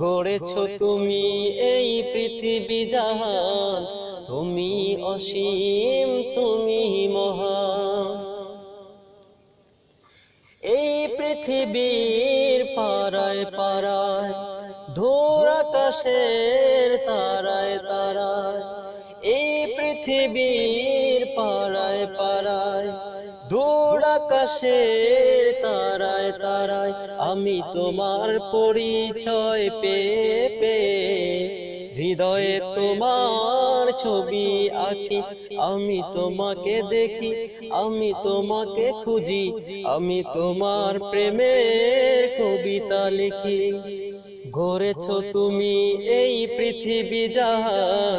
গড়েছ তুমি এই পৃথিবী জাহান। তুমি অসীম তুমি মহান। এই পৃথিবীর পাড়ায় পাড়ায় ধূর আকাশের তারায় তারায় এই পৃথিবীর পাড়ায় পাড়ায় দূর আকাশের তারায় তারায় আমি তোমার পরিচয় পে পেয়ে হৃদয়ে তোমার ছবি আঁকি। আমি তোমাকে দেখি আমি তোমাকে খুঁজি আমি তোমার প্রেমের কবিতা লিখি। গড়েছ তুমি এই পৃথিবী জাহান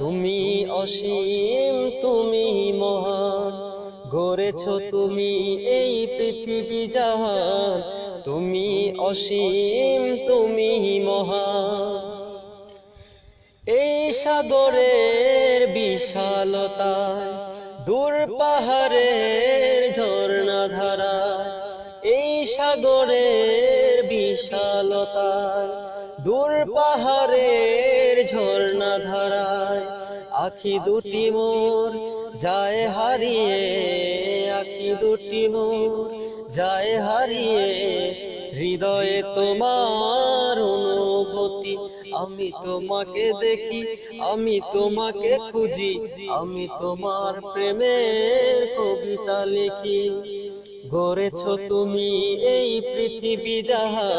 তুমি অসীম তুমি মহান গড়েছ তুমি এই পৃথিবী জাহান, তুমি অসীম, তুমি মহান। এই সাগরের বিশালতায়, দূর পাহাড়ের ঝর্ণা ধারা এই সাগরের বিশালতায়, দূর পাহাড়ের ঝর্ণা ধারায় আখি দুটি মোর যায় হারিয়ে, আখি দুটি মোর যায় হারিয়ে, হৃদয়ে তোমার অনুভূতি। আমি তোমাকে দেখি, আমি তোমাকে খুঁজি, আমি তোমার প্রেমের কবিতা লিখি। গড়েছ তুমি এই পৃথিবী যাহা,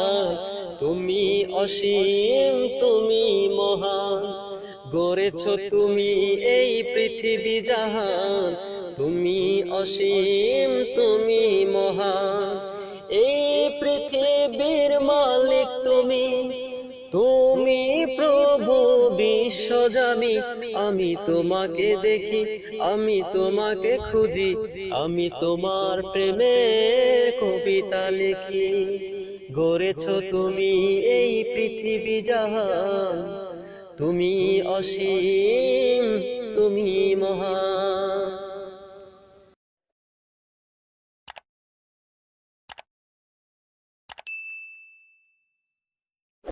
তুমি অসীম মহান গড়েছ তুমি এই পৃথিবী জাহান। তুমি অসীম তুমি মহান। এই পৃথিবীর মালিক তুমি। তুমি প্রভু বিশ্বজামি আমি তোমাকে দেখি আমি তোমাকে খুঁজি। আমি তোমার প্রেমের কবিতা লিখি। গড়েছ তুমি এই পৃথিবী জাহান। তুমি অসীম তুমি মহান